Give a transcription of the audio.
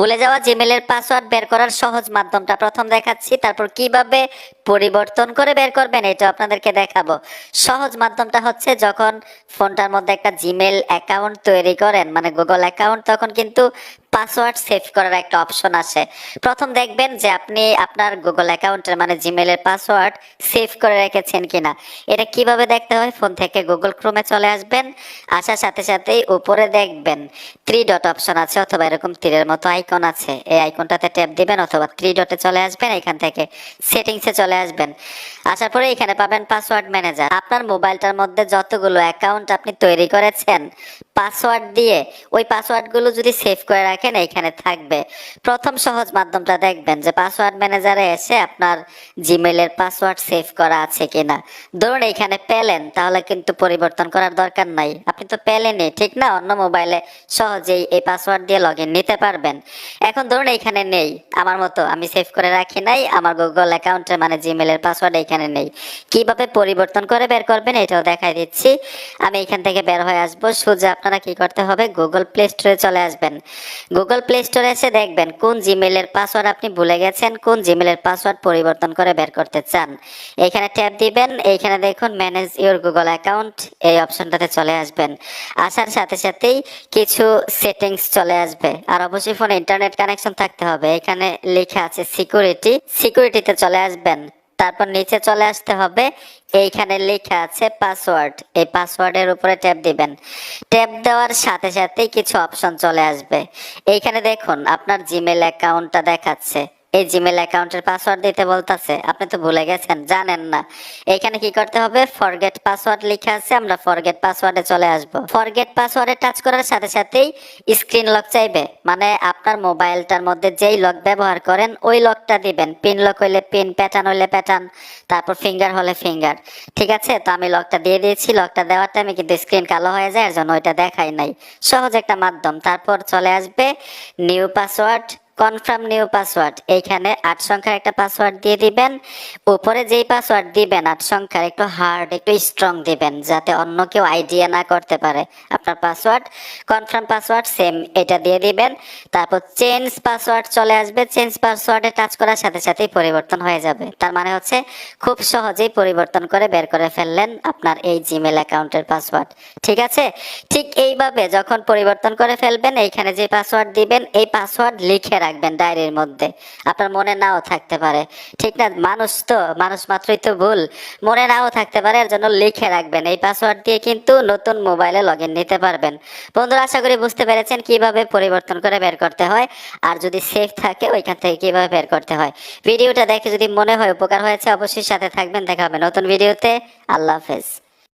ভুলে যাওয়া জিমেলের পাসওয়ার্ড বের করার সহজ মাধ্যমটা প্রথম দেখাচ্ছি, তারপর কীভাবে পরিবর্তন করে বের করবেন এটা আপনাদেরকে দেখাবো। সহজ মাধ্যমটা হচ্ছে যখন ফোনটার মধ্যে একটা জিমেল অ্যাকাউন্ট তৈরি করেন মানে গুগল অ্যাকাউন্ট তখন কিন্তু পাসওয়ার্ড সেভ করার একটা অপশন আসে। প্রথম দেখবেন যে আপনি আপনার গুগল অ্যাকাউন্টের মানে জিমেলের পাসওয়ার্ড সেভ করে রেখেছেন কিনা। এটা কীভাবে দেখতে হয়? ফোন থেকে গুগল ক্রোমে চলে আসবেন, আসার সাথে সাথেই উপরে দেখবেন থ্রি ডট অপশন আছে অথবা এরকম তীরের মতো আইকন আছে। এই আইকনটাতে ট্যাপ দিবেন অথবা থ্রি ডটে চলে আসবেন, এখান থেকে সেটিংসে চলে আসবেন। আসার পরে এখানে পাবেন পাসওয়ার্ড ম্যানেজার আপনার মোবাইলটার মধ্যে যতগুলো অ্যাকাউন্ট আপনি তৈরি করেছেন পাসওয়ার্ড দিয়ে ওই পাসওয়ার্ডগুলো যদি সেভ করে রাখেন এইখানে থাকবে। প্রথম সহজ মাধ্যমটা দেখবেন যে পাসওয়ার্ড ম্যানেজারে এসে আপনার জিমেলের পাসওয়ার্ড সেভ করা আছে কিনা। ধরুন এইখানে পেলেন তাহলে কিন্তু পরিবর্তন করার দরকার নাই। আপনি তো পেলেনই ঠিক না? অন্য মোবাইলে সহজেই এই পাসওয়ার্ড দিয়ে লগ নিতে পারবেন। এখন ধরুন এইখানে নেই। আমার মতো আমি সেভ করে রাখি নাই, আমার গুগল অ্যাকাউন্টে মানে জিমেলের পাসওয়ার্ড এইখানে নেই। কীভাবে পরিবর্তন করে বের করবেন এটাও দেখাই দিচ্ছি। আমি এখান থেকে বের হয়ে আসব। সোজা আপনারা কি করতে হবে? গুগল প্লে স্টোরে চলে আসবেন। গুগল প্লে স্টোরে এসে দেখবেন কোন জিমেলের পাসওয়ার্ড আপনি ভুলে গেছেন, কোন জিমেলের পাসওয়ার্ড পরিবর্তন করে বের করতে চান। এখানে ট্যাপ দিবেন, এইখানে দেখুন ম্যানেজ ইউর গুগল অ্যাকাউন্ট এই অপশনটাতে চলে আসবেন। আসার সাথে সাথেই কিছু সেটিংস চলে আসবে। আর অবশ্যই ফোনে ইন্টারনেট কানেকশন থাকতে হবে। এখানে লেখা আছে সিকিউরিটি সিকিউরিটিতে চলে আসবেন। তারপর নিচে চলে আসতে হবে। এইখানে লেখা আছে পাসওয়ার্ড এই পাসওয়ার্ডের উপরে ট্যাপ দিবেন। ট্যাপ দেওয়ার সাথে সাথেই কিছু অপশন চলে আসবে। এইখানে দেখুন, আপনার জিমেল অ্যাকাউন্টটা দেখাচ্ছে। এই জিমেল অ্যাকাউন্টের পাসওয়ার্ড দিতে বলতাছে। আপনি তো ভুলে গেছেন, জানেন না। এখানে কি করতে হবে? ফরগেট পাসওয়ার্ড লেখা আছে, আমরা ফরগেট পাসওয়ার্ডে চলে আসব। ফরগেট পাসওয়ার্ডে টাচ করার সাথে সাথেই স্ক্রিন লক চাইবে। মানে আপনার মোবাইলটার মধ্যে যেই লক ব্যবহার করেন, ওই লকটা দিবেন। পিন লক হইলে পিন প্যাটার্ন হইলে প্যাটার্ন তারপর ফিঙ্গার হলে ফিঙ্গার ঠিক আছে? তো আমি লকটা দিয়ে দিয়েছি। লকটা দেওয়ার টাইমে কিন্তু স্ক্রিন কালো হয়ে যায়, এর জন্য ওইটা দেখাই নাই। সহজ একটা মাধ্যম। তারপর চলে আসবে new password confirm new password এইখানে আট সংখ্যার একটা পাসওয়ার্ড দিয়ে দিবেন। উপরে যেই পাসওয়ার্ড দিবেন, আট সংখ্যার একটু হার্ড একটু স্ট্রং দিবেন, যাতে অন্য কেউ আইডিয়া না করতে পারে আপনার পাসওয়ার্ড কনফার্ম পাসওয়ার্ড সেম এটা দিয়ে দিবেন। তারপর চেঞ্জ পাসওয়ার্ড চলে আসবে। চেঞ্জ পাসওয়ার্ডে টাচ করার সাথে সাথেই পরিবর্তন হয়ে যাবে। তার মানে হচ্ছে খুব সহজেই পরিবর্তন করে বের করে ফেললেন আপনার এই জিমেল অ্যাকাউন্টের পাসওয়ার্ড ঠিক আছে? ঠিক এইভাবে যখন পরিবর্তন করে ফেলবেন, এইখানে যে পাসওয়ার্ড দিবেন, এই পাসওয়ার্ড লিখে রাখবেন ডায়েরির মধ্যে। আপনার মনে নাও থাকতে পারে। ঠিক না? মানুষ তো, মানুষ মাত্রই তো ভুল। মনে নাও থাকতে পারে, এর জন্য লিখে রাখবেন। এই পাসওয়ার্ড দিয়ে কিন্তু নতুন মোবাইলে লগ নিতে পারবেন। বন্ধুরা, আশা করি বুঝতে পেরেছেন কীভাবে পরিবর্তন করে বের করতে হয়। আর যদি সেফ থাকে, ওইখান থেকে কীভাবে বের করতে হয়। ভিডিওটা দেখে যদি মনে হয় উপকার হয়েছে, অবশ্যই সাথে থাকবেন। দেখা হবে নতুন ভিডিওতে। আল্লাহ হাফেজ।